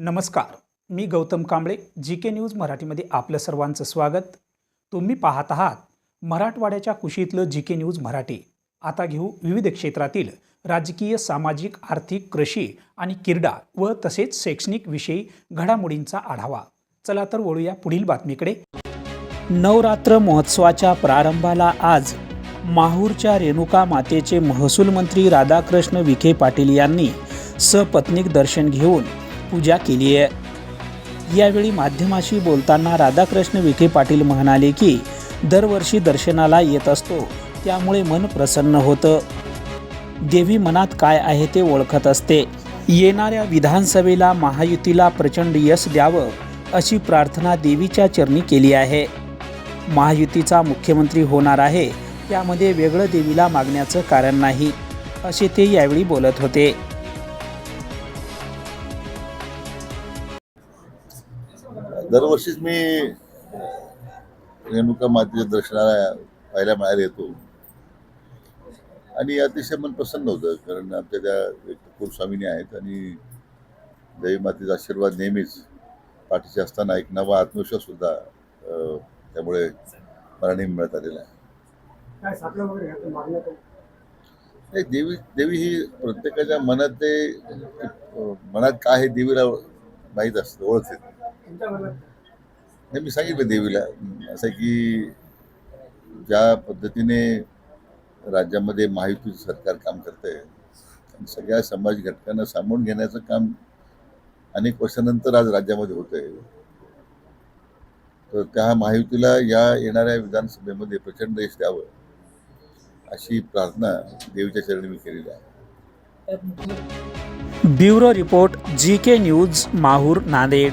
नमस्कार मी Gautam Kamble G K news मराठीमध्ये आपलं सर्वांचं स्वागत. तुम्ही पाहत आहात मराठवाड्याच्या कुशीतलं जी के न्यूज मराठी. आता घेऊ विविध क्षेत्रातील राजकीय सामाजिक आर्थिक कृषी आणि क्रीडा व तसेच शैक्षणिक विषयी घडामोडींचा आढावा. चला तर वळूया पुढील बातमीकडे. नवरात्र महोत्सवाच्या प्रारंभाला आज माहूरच्या रेणुका मातेचे महसूल मंत्री राधाकृष्ण विखे पाटील यांनी सपत्नीक दर्शन घेऊन पूजा केली आहे. यावेळी माध्यमाशी बोलताना राधाकृष्ण विखे पाटील म्हणाले की दरवर्षी दर्शनाला येत असतो त्यामुळे मन प्रसन्न होतं. देवी मनात काय आहे ते ओळखत असते. येणाऱ्या विधानसभेला महायुतीला प्रचंड यश द्यावं अशी प्रार्थना देवीच्या चरणी केली आहे. महायुतीचा मुख्यमंत्री होणार आहे त्यामध्ये वेगळं देवीला मागण्याचं कारण नाही असे ते यावेळी बोलत होते. दरवर्षीच मी रेणुका मातेच्या दर्शनाला पाहायला मिळायला येतो आणि अतिशय मन प्रसन्न होतं कारण आमच्या त्या एक कुलस्वामिनी आहेत आणि देवी मातेचा आशीर्वाद नेहमीच पाठीशी असताना एक नवा आत्मविश्वास सुद्धा त्यामुळे मला नेहमी मिळत आलेला आहे. नाही देवी देवी ही प्रत्येकाच्या मनात ते मनात काय आहे देवीला माहीत असतं ओळखते. नाही मी सांगितलं देवीला. असं की ज्या पद्धतीने राज्यामध्ये महायुतीचं सरकार काम करतंय आणि सगळ्या समाज घटकांना सामावून घेण्याचं काम अनेक वर्षानंतर आज राज्यामध्ये होतंय. तर त्या महायुतीला या येणाऱ्या विधानसभेमध्ये प्रचंड यश द्यावं अशी प्रार्थना देवीच्या चरणी मी केलेली आहे. Bureau report G K news Mahur Nanded.